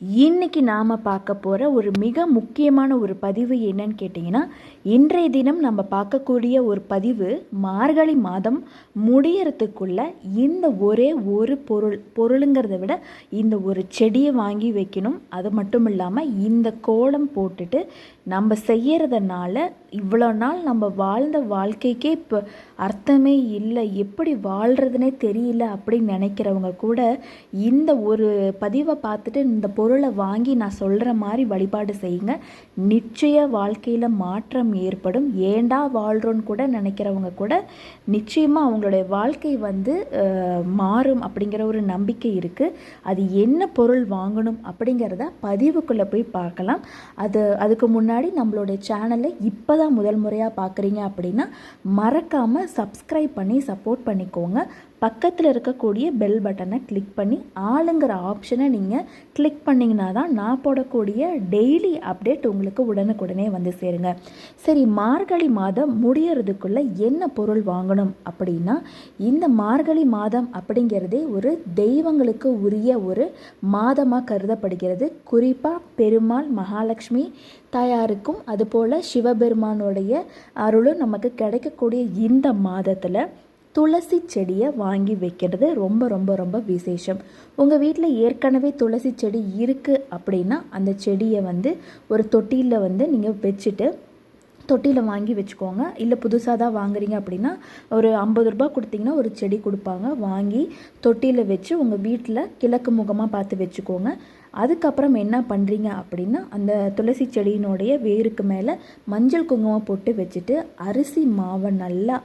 இன்னைக்கு நாம் பார்க்க போகிற ஒரு மிக முக்கியமான ஒரு பதிவு என்னன்னு கேட்டிங்கன்னா இன்றைய தினம் நம்ம பார்க்கக்கூடிய ஒரு பதிவு மார்கழி மாதம் முடியறதுக்குள்ள இந்த ஒரே ஒரு பொருள் பொருளுங்கிறத விட இந்த ஒரு செடியை வாங்கி வைக்கணும். அது மட்டும் இல்லாமல் இந்த கோலம் போட்டுட்டு நம்ம செய்யறதுனால இவ்வளோ நாள் நம்ம வாழ்ந்த வாழ்க்கைக்கே இப்போ அர்த்தமே இல்லை. எப்படி வாழ்கிறதுனே தெரியல அப்படின்னு நினைக்கிறவங்க கூட இந்த ஒரு பதிவை பார்த்துட்டு இந்த பொருள் பொருளை வாங்கி நான் சொல்கிற மாதிரி வழிபாடு செய்யுங்க. நிச்சய வாழ்க்கையில் மாற்றம் ஏற்படும். ஏண்டா வாழ்கிறோன்னு கூட நினைக்கிறவங்க கூட நிச்சயமாக அவங்களுடைய வாழ்க்கை வந்து மாறும் அப்படிங்கிற ஒரு நம்பிக்கை இருக்குது அது என்ன பொருள் வாங்கணும் அப்படிங்கிறத பதிவுக்குள்ளே போய் பார்க்கலாம். அது அதுக்கு முன்னாடி நம்மளுடைய சேனலை இப்போ தான் முதல் முறையாக பார்க்குறீங்க அப்படின்னா மறக்காமல் சப்ஸ்கிரைப் பண்ணி சப்போர்ட் பண்ணிக்கோங்க. பக்கத்தில் இருக்கக்கூடிய பெல் பட்டனை கிளிக் பண்ணி ஆளுங்கிற ஆப்ஷனை நீங்கள் கிளிக் பண்ணிங்கன்னா தான் நான் போடக்கூடிய டெய்லி அப்டேட் உங்களுக்கு உடனுக்குடனே வந்து சேருங்க. சரி மார்கழி மாதம் முடியறதுக்குள்ளே என்ன பொருள் வாங்கணும் அப்படின்னா இந்த மார்கழி மாதம் அப்படிங்கிறதே ஒரு தெய்வங்களுக்கு உரிய ஒரு மாதமாக கருதப்படுகிறது. குறிப்பாக பெருமாள் மகாலட்சுமி தாயாருக்கும் அதுபோல் சிவபெருமானுடைய அருளும் நமக்கு கிடைக்கக்கூடிய இந்த மாதத்தில் துளசி செடியை வாங்கி வைக்கிறது ரொம்ப ரொம்ப ரொம்ப விசேஷம். உங்கள் வீட்டில் ஏற்கனவே துளசி செடி இருக்குது அப்படின்னா அந்த செடியை வந்து ஒரு தொட்டியில் வந்து நீங்கள் வச்சுட்டு தொட்டியில் வாங்கி வச்சுக்கோங்க. இல்லை புதுசாக தான் வாங்குறீங்க அப்படின்னா ஒரு ஐம்பது ரூபா கொடுத்தீங்கன்னா ஒரு செடி கொடுப்பாங்க. வாங்கி தொட்டியில் வச்சு உங்கள் வீட்டில் கிழக்கு முகமாக பார்த்து வச்சுக்கோங்க. அதுக்கப்புறம் என்ன பண்ணுறீங்க அப்படின்னா அந்த துளசி செடியினுடைய வேருக்கு மேலே மஞ்சள் குங்குமம் போட்டு வச்சுட்டு அரிசி மாவை நல்லா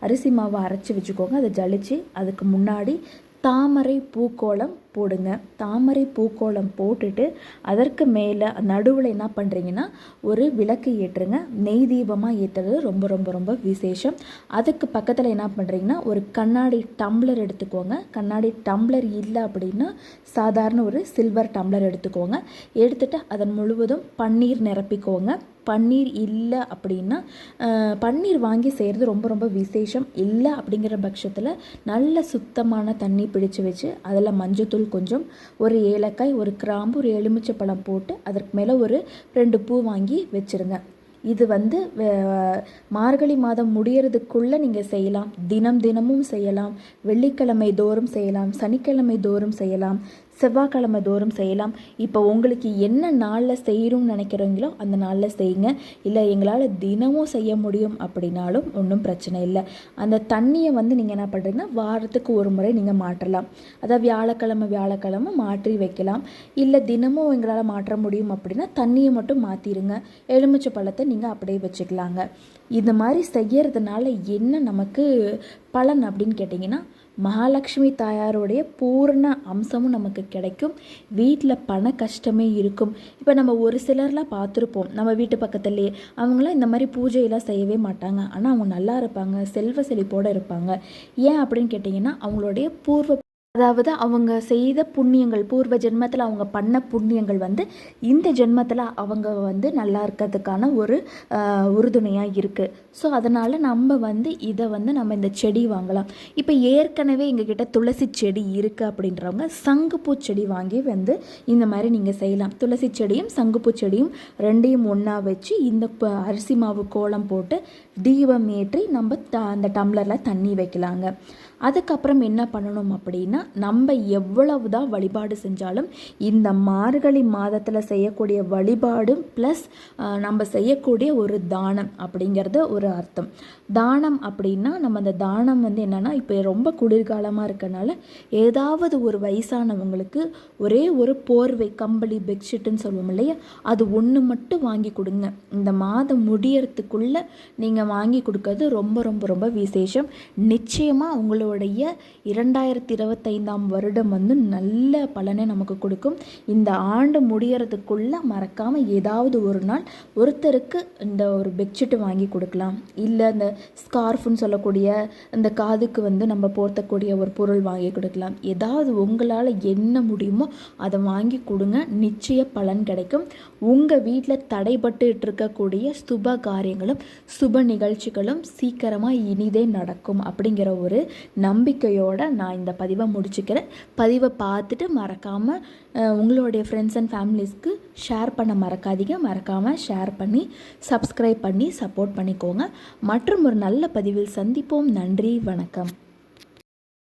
அரிசி மாவை அரைச்சி வச்சுக்கோங்க. அதை ஜலிச்சு அதுக்கு முன்னாடி தாமரை பூக்கோளம் போடுங்க. தாமரை பூக்கோளம் போட்டுட்டு அதற்கு மேலே நடுவில் என்ன பண்ணுறீங்கன்னா ஒரு விளக்கு ஏற்றுங்க. நெய் தீபமாக ஏற்றுறது ரொம்ப ரொம்ப ரொம்ப விசேஷம். அதுக்கு பக்கத்தில் என்ன பண்ணுறீங்கன்னா ஒரு கண்ணாடி டம்ளர் எடுத்துக்கோங்க. கண்ணாடி டம்ளர் இல்லை அப்படின்னா சாதாரண ஒரு சில்வர் டம்ளர் எடுத்துக்கோங்க. எடுத்துகிட்டு அதன் முழுவதும் பன்னீர் நிரப்பிக்கோங்க. பன்னீர் இல்லை அப்படின்னா பன்னீர் வாங்கி செய்கிறது ரொம்ப ரொம்ப விசேஷம். இல்லை அப்படிங்கிற பட்சத்தில் நல்ல சுத்தமான தண்ணி பிடிச்சு வச்சு அதில் மஞ்சத்தூள் கொஞ்சம் ஒரு ஏலக்காய் ஒரு கிராம்பு ஒரு எலுமிச்சைப்பழம் போட்டு அதற்கு மேலே ஒரு ரெண்டு பூ வாங்கி வச்சுருங்க இது வந்து மார்கழி மாதம் முடியறதுக்குள்ளே நீங்கள் செய்யலாம். தினம் தினமும் செய்யலாம். வெள்ளிக்கிழமை தோறும் செய்யலாம். சனிக்கிழமை தோறும் செய்யலாம். செவ்வாய்க்கிழமை தோறும் செய்யலாம். இப்போ உங்களுக்கு என்ன நாளில் செய்யணும்னு நினைக்கிறீங்களோ அந்த நாளில் செய்யுங்க. இல்லை எங்களால் தினமும் செய்ய முடியும் அப்படின்னாலும் ஒன்றும் பிரச்சனை இல்லை. அந்த தண்ணியை வந்து நீங்கள் என்ன பண்ணுறீங்கன்னா வாரத்துக்கு ஒரு முறை நீங்கள் மாற்றலாம். அதாவது வியாழக்கிழமை வியாழக்கிழமை மாற்றி வைக்கலாம். இல்லை தினமும் எங்களால் மாற்ற முடியும் அப்படின்னா தண்ணியை மட்டும் மாற்றிடுங்க எலுமிச்சை பழத்தை நீங்கள் அப்படியே வச்சுக்கலாங்க. இந்த மாதிரி செய்யறதுனால என்ன நமக்கு பலன் அப்படின்னு கேட்டிங்கன்னா மகாலட்சுமி தாயாருடைய பூரண அம்சமும் நமக்கு கிடைக்கும். வீட்டில் பண கஷ்டமே இருக்கும். இப்போ நம்ம ஒரு சிலர்லாம் பார்த்துருப்போம் நம்ம வீட்டு பக்கத்துலேயே அவங்களாம் இந்த மாதிரி பூஜையெல்லாம் செய்யவே மாட்டாங்க. ஆனால் அவங்க நல்லா இருப்பாங்க. செல்வ செழிப்போடு இருப்பாங்க. ஏன் அப்படின்னு கேட்டிங்கன்னா அவங்களுடைய பூர்வ அதாவது அவங்க செய்த புண்ணியங்கள் பூர்வ ஜென்மத்தில் அவங்க பண்ண புண்ணியங்கள் வந்து இந்த ஜென்மத்தில் அவங்க வந்து நல்லா இருக்கிறதுக்கான ஒரு உறுதுணையாக இருக்குது ஸோ அதனால் நம்ம வந்து இதை வந்து நம்ம இந்த செடி வாங்கலாம். இப்போ ஏற்கனவே எங்ககிட்ட துளசி செடி இருக்குது அப்படின்றவங்க சங்குப்பூ செடி வாங்கி வந்து இந்த மாதிரி நீங்கள் செய்யலாம். துளசி செடியும் சங்குப்பூ செடியும் ரெண்டையும் ஒன்றா வச்சு இந்த அரிசி மாவு கோலம் போட்டு தீபம் ஏற்றி நம்ம த அந்த டம்ளரில் தண்ணி வைக்கலாங்க. அதுக்கப்புறம் என்ன பண்ணணும் அப்படின்னா நம்ம எவ்வளவு தான் வழிபாடு செஞ்சாலும் இந்த மார்கழி மாதத்தில் செய்யக்கூடிய வழிபாடு ப்ளஸ் நம்ம செய்யக்கூடிய ஒரு தானம் அப்படிங்கிறது ஒரு அர்த்தம். தானம் அப்படின்னா நம்ம அந்த தானம் வந்து என்னென்னா இப்போ ரொம்ப குளிர்காலமாக இருக்கனால ஏதாவது ஒரு வயசானவங்களுக்கு ஒரே ஒரு போர்வை கம்பளி பெட்ஷீட்டுன்னு சொல்லுவோம் இல்லையா? அது ஒன்று மட்டும் வாங்கி கொடுங்க. இந்த மாதம் முடியறதுக்குள்ளே நீங்கள் வாங்கி கொடுக்கறது ரொம்ப ரொம்ப ரொம்ப விசேஷம். நிச்சயமாக உங்களுடைய இரண்டாயிரத்தி இருபத்தைந்தாம் வருடம் வந்து நல்ல பலனை நமக்கு கொடுக்கும். இந்த ஆண்டு முடியறதுக்குள்ளே மறக்காமல் ஏதாவது ஒரு நாள் ஒருத்தருக்கு இந்த ஒரு பெட்ஷீட்டு வாங்கி கொடுக்கலாம். இல்லை இந்த ஸ்கார்ஃப்னு சொல்லக்கூடிய இந்த காதுக்கு வந்து நம்ம போர்த்தக்கூடிய ஒரு பொருள் வாங்கி கொடுக்கலாம். ஏதாவது உங்களால் என்ன முடியுமோ அதை வாங்கி கொடுங்க. நிச்சய பலன் கிடைக்கும். உங்கள் வீட்டில் தடைபட்டு இருக்கக்கூடிய சுப காரியங்களும் சுப நிகழ்ச்சிகளும் சீக்கிரமாக இனிதே நடக்கும் அப்படிங்கிற ஒரு நம்பிக்கையோடு நான் இந்த பதிவை முடிச்சுக்கிறேன். பதிவை பார்த்துட்டு மறக்காமல் உங்களுடைய ஃப்ரெண்ட்ஸ் அண்ட் ஃபேமிலிஸ்க்கு ஷேர் பண்ண மறக்காதீங்க. மறக்காமல் ஷேர் பண்ணி சப்ஸ்கிரைப் பண்ணி சப்போர்ட் பண்ணிக்கோங்க. மற்றும் ஒரு நல்ல பதிவில் சந்திப்போம். நன்றி வணக்கம்.